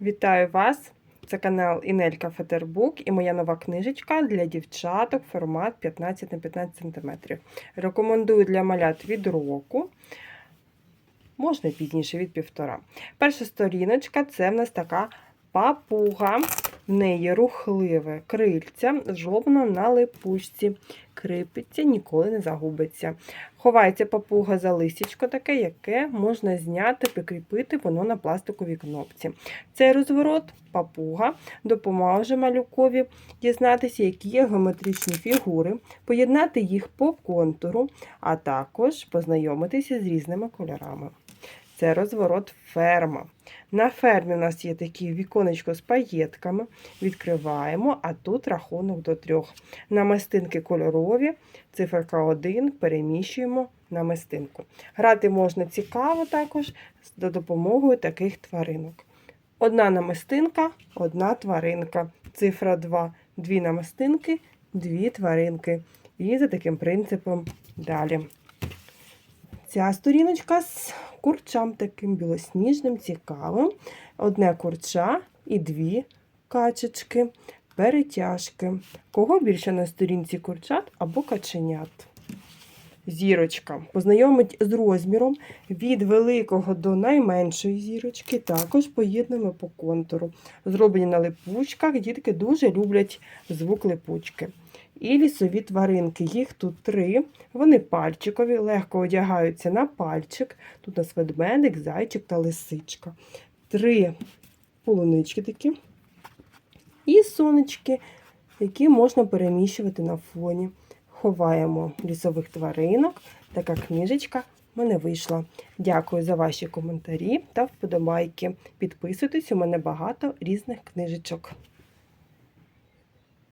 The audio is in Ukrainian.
Вітаю вас! Це канал Інелька Фетербук і моя нова книжечка для дівчаток формат 15 на 15 см. Рекомендую для малят від року, можна пізніше від півтора. Перша сторіночка це в нас така папуга. В неї рухливе крильця, жовно на липучці. Крипиться, ніколи не загубиться. Ховається папуга за листячко таке, яке можна зняти, прикріпити воно на пластиковій кнопці. Цей розворот папуга допоможе малюкові дізнатися, які є геометричні фігури, поєднати їх по контуру, а також познайомитися з різними кольорами. Це розворот ферма. На фермі у нас є такі віконечко з паєтками. Відкриваємо, а тут рахунок до трьох. Намистинки кольорові, циферка 1 переміщуємо на мистинку. Грати можна цікаво також за допомогою таких тваринок. Одна намистинка, одна тваринка. Цифра 2, дві намистинки, дві тваринки. І за таким принципом далі. Ця сторіночка з курчам таким білосніжним, цікавим. Одне курча і дві качечки, перетяжки. Кого більше на сторінці курчат або каченят? Зірочка. Познайомить з розміром від великого до найменшої зірочки, також поєднуємо по контуру. Зроблені на липучках, дітки дуже люблять звук липучки. І лісові тваринки. Їх тут три. Вони пальчикові, легко одягаються на пальчик. Тут у нас ведмедик, зайчик та лисичка. Три полунички такі. І сонечки, які можна переміщувати на фоні. Ховаємо лісових тваринок. Така книжечка в мене вийшла. Дякую за ваші коментарі та вподобайки. Підписуйтесь, у мене багато різних книжечок.